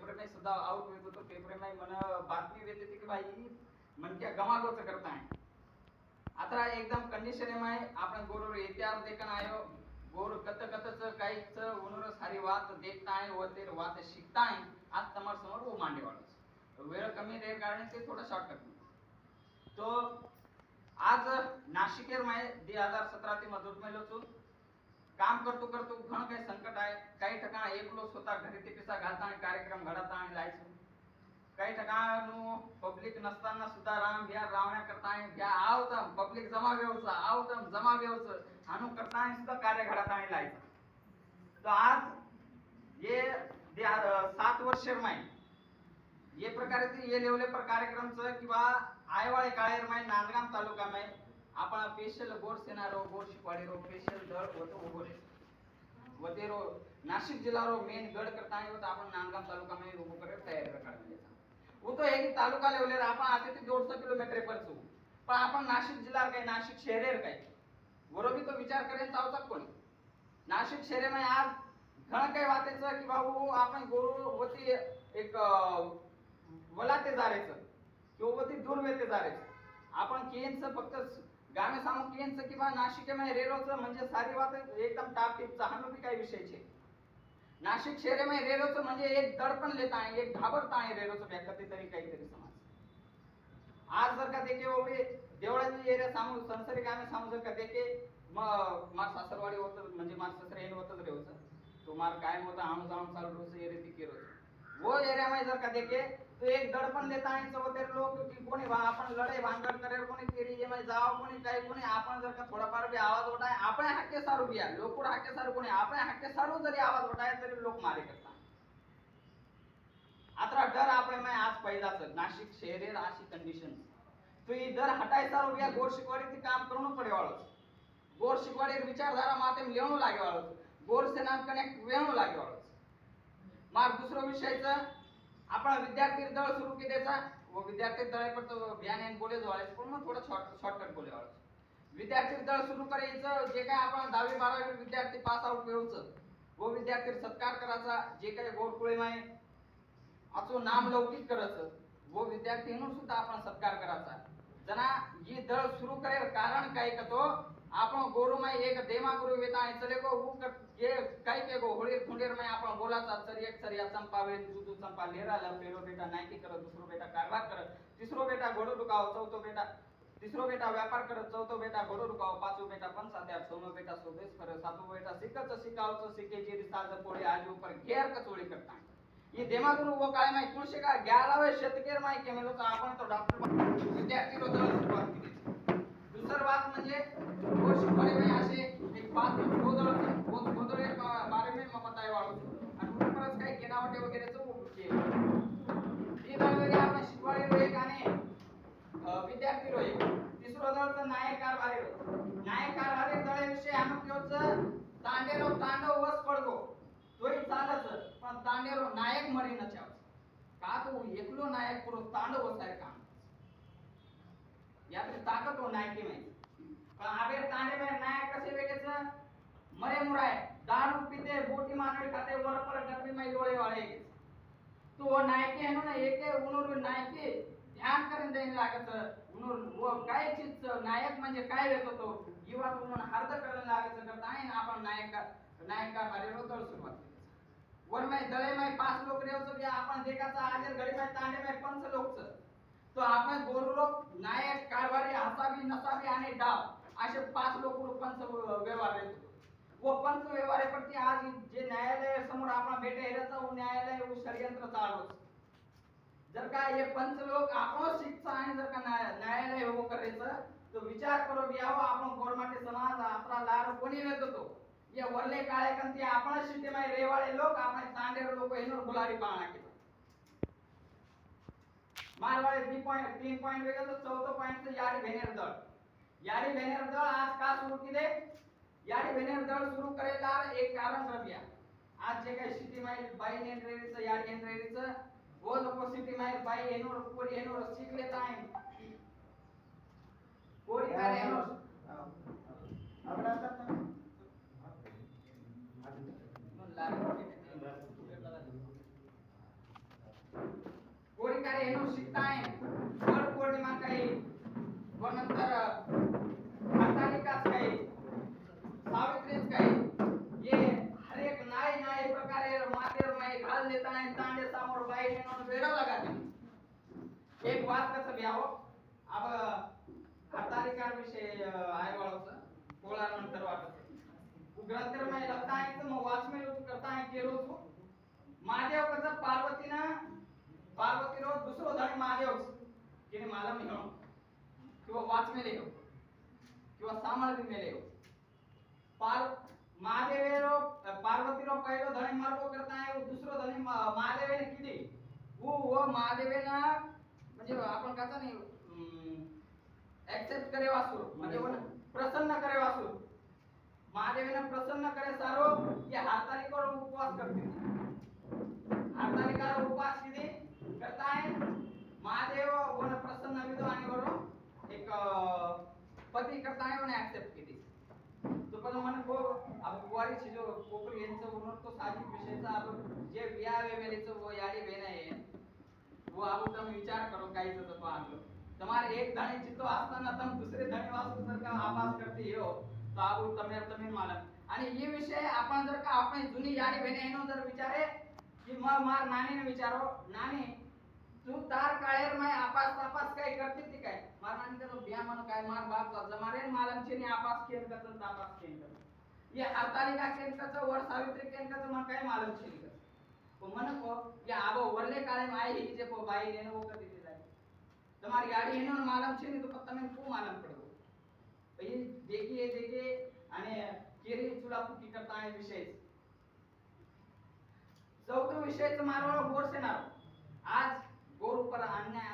Paper में सदा out हुए तो, पेपर में मन बातमी देते थे कि भाई मन क्या गमागोच करता है आता एकदम कंडिशन में आपण गोरोर इतिहास देखना आयो. गोर कत कतच काहीच उनर सारी वात देखता है व तेर वात शिकता है आज तमार समोर वो मांडे वालोच वेळ कमी रेल कारण से थोड़ा शॉर्टकट तो आज नाशिकेर माय 2017 ते मजबूत मेलो છું काम करतो करतो घण काही संकट आहे. काही ठिकाण एकलो स्वतः घरी ते पिसा घालता आणि कार्यक्रम घडता आणि जायचो काही ठिकाणू पब्लिक नसताना सुद्धा राम घ्या रावण्या करता घ्या आवतम. पब्लिक जमा व्यवचा आवतम जमा व्यवच. आणू करता सुद्धा कार्य घडत आणि लायचं तर आज ये सात वर्ष माई ये प्रकारे ये लेवले पर कार्यक्रमचं किंवा आयवाळे काळेर माई नांदगाम तालुका माई आपण स्पेशल गोड सेनारो गोड शिकवाडी रो स्पेशल दळ होतो उभो रे वते रो नाशिक जिल्हा रो मेन गड करता आणि होता आपण नांदगाम तालुका मध्ये उभो करे तयारी काढली वो तो एक तालुका लेवलेर आपण आता ते दोनशे किलोमीटर पर छु पण आपण नाशिक जिल्हा काय नाशिक शहरेर काय बरोबर तो विचार करेन चावतात कोणी नाशिक शहरेमध्ये आज घणं काही वाटायचं की बाबू आपण गोरू होती एक अं, वलाते जारेचं किंवा होती दुर्वेते जारेचं आपण केनचं फक्त गामे सांगू किंवा नाशिकेमध्ये रेरोचं म्हणजे सारी वात एकदम टाप टिपचा हा बी काही विषयचे नाशिक शहरेमध्ये रेरोचं म्हणजे एक दडपण लेत आहे एक घाबरत आहे रेरोचं व्या तरी काहीतरी समाज. आज जर का देखे एवढे देवळाची एरिया सांगू संसारी गाणे सांगू जर का देखे मग मार सासरवाडी होतं म्हणजे मार सासरे येणं होतच रे होतं तो मार कायम होता आणू जाऊन चालू रोज एरिया ती केलं वो एरियामध्ये जर का देखे एक दडपण देता आणि चौथेर लोक की कोणी आपण लढाई भांगर करेल कोणी फेरी ये मध्ये जाव कोणी काही कोणी आपण जर का थोडाफार बी आवाज उठाय आपण हाके सारू घ्या लोक हाके सारू कोणी आपण हाके सारू जरी आवाज उठाय तरी लोक मारे करतात. आता डर आपण में आज पहिलाच नाशिक शहरे अशी कंडिशन तो ही डर हटाय सारू घ्या गोर शिकवाडी काम करून पडे वाळच गोर शिकवाडी विचारधारा मातेम लेवणू लागे वाळच गोर सेना कनेक्ट वेणू लागे वाळच मार दुसरं विषयचं आपण विद्यार्थी दळ सुरू केल्याचा व विद्यार्थी दळ पण तो आणि बोले जवळायचं पण मग थोडं शॉर्ट शॉर्टकट बोले वाळायचं विद्यार्थी दळ सुरू करायचं जे काय आपण दहावी बारावी विद्यार्थी पास आउट मिळवचं व विद्यार्थी सत्कार करायचा जे काही गोडकुळे नाही असो नाम लौकिक करायचं व विद्यार्थी सुद्धा आपण सत्कार करायचा जना ही दळ सुरू करेल कारण काय का तो आपण गोरुमय माई एक देमा गुरु वेता आणि चले गो उ ये काय के गो होळीर खुंडेर माई आपण बोलाचा चर एक चर या चंपा वेल जुदू चंपा लेराला पेरो बेटा नायकी करत दुसरो बेटा कारवार करत तिसरो बेटा घोडो दुकाव चौथो बेटा तिसरो बेटा व्यापार करत चौथो बेटा घोडो दुकाव पाचो बेटा पंचात्यार सोनो बेटा सोबेस करत सातवो बेटा शिकत सिके शिकेची साज पोळे आज ऊपर घेर कचोळी करता ये देमा गुरु वो काळे माई तुळशी का ग्यारावे शतकेर माई केमेलो तो आपण तो डॉक्टर विद्यार्थी रो दळ सुरुवात केली दुसरं बात म्हणजे वो शिकवाडी में असे एक बात गोदळ वो गोदळ एक बारे में मग बताय वाळू आणि मग परत काही केनावटे वगैरेचं केलं ती दळ वगैरे आपण शिकवाडी रो एक आणि अं, विद्यार्थी रो एक तिसरो दळचं नायक कारभारी रो नायक कारभारी दळाविषयी आम्ही केवचं तांडेरो तांडव वस पडगो तोही चालच पण तांडेरो नायक मरी न का तो एकलो नायक पुरो तांडव वसाय काम? यातली ताकद हो नायकी माहिती. पण आबे तांडे में नायक कसे वेगेच मरे मुराय दारू पिते बोटी मानवी खाते वर पर गरमी में डोळे वाळे. तो वो नायकी है ना एके उनोर नायकी ध्यान करून देणे लागत. उनोर वो काय चीज नायक म्हणजे काय वेतो तो? युवा म्हणून अर्ध करायला लागत करता ना आपण नायक नायक का बारे सुरुवात केली. वर में दळे में पाच लोक रेवचं बी आपण देखाचा आजर घडी में तांडे में पंच लोकचं तो आपण गोरुलोक नायक कारभारी हसाबी नसाबी आणि डाव असे पाच लोक पंच व्यवहार येतो व पंच व्यवहाराप्रती आज जे न्यायालय समोर आपण भेटे हेराचं व न्यायालय व षडयंत्र चालवत. जर का हे पंच लोक आपण शिक्षा आणि जर का न्याय- न्यायालय उभं करायचं तो विचार करो यावं आपण गोरमाटे समाज आपला लार कोणी नेत होतो ये वरले काळे कंती आपण शिटे माय रेवाळे लोक आपण तांडेर लोक येणार गुलारी पाळणा पॉइंट तीन पॉइंट तीन पॉईंट वेगळं तर चौथं पॉईंट याडी भेनेर दळ. याडी भेनेर दळ आज का सुरू केले? याडी भेनेर दळ सुरू करायला एक कारण रबिया आज जे काही सिटी माईल बाई नेंद्रेरीचं याडी नेंद्रेरीचं वो लोक सिटी माईल बाई येणोर कोरी येणोर शिकले टाइम कोरी एक बात कसं घ्यावं अब हरतालिका विषय आहे वाळवचा पोळा नंतर वाटत. ग्रंथर में लगता है तो वाच में करता है गेलो तो महादेव कसं पार्वतीनं पार्वती रोज दुसरो धड महादेव. किने मला मी किंवा वाच मेले हो किंवा सामळी मेले पार महादेवेरो पार्वतीरो पहिलो धणी मरको करता है दुसरो धणी महादेवेने किती? ऊ व महादेवेना म्हणजे आपण कसा नाही एक्सेप्ट करे वासुर. म्हणजे वन प्रसन्न करे वासुर. महादेवेने प्रसन्न करे सारो ये हारतालिकावर उपवास करते. हारतालिकावर उपवास किती? करता है महादेव वन प्रसन्न विदो आणि वरून एक पती करता है उन्हें एक्सेप्ट की थी तो पण मन को अब कुवारी छी जो कोकरी यांचं उनर तो साहजिक विषयचा अब जे विया वेवेलीचं वो याडी वेन आहे वो अब તમે વિચાર કરો કાઈ તો તો આગળ તમારે એક ધણી ચિત્તો असताना તમે दुसरे धणी वास्तू जर का आभास करते हो તો આવું તમે તમે માલમ आणि ये विषय आपण जर का આપણે जुनी याडी વેને એનો जर વિચારે की मग मार नानीने विचारो नानी तू तार काळेर माय आपास तापास काय करते ती काय मार नानी तर बिया म्हणून काय मार बाप जमारे मालम छेनी आपास केन करत तापास केन करत ये हरतालिका केन करत वर सावित्री केन करत मग काय मालम छेनी મને કે આબો ઓરલે કાલે આવી હી જે કો ભાઈ ને ઓ કરી દીધા તમારી ગાડી એનો માલમ છે ને, તો તમે શું માલમ પડો? પછી દેખીએ દેખીએ અને કેરી ચુલાપુટી કરતા એ વિષય ચૌદો વિષય તમારો ગોર છે સેનારો આજ ગોર ઉપર અન્યાય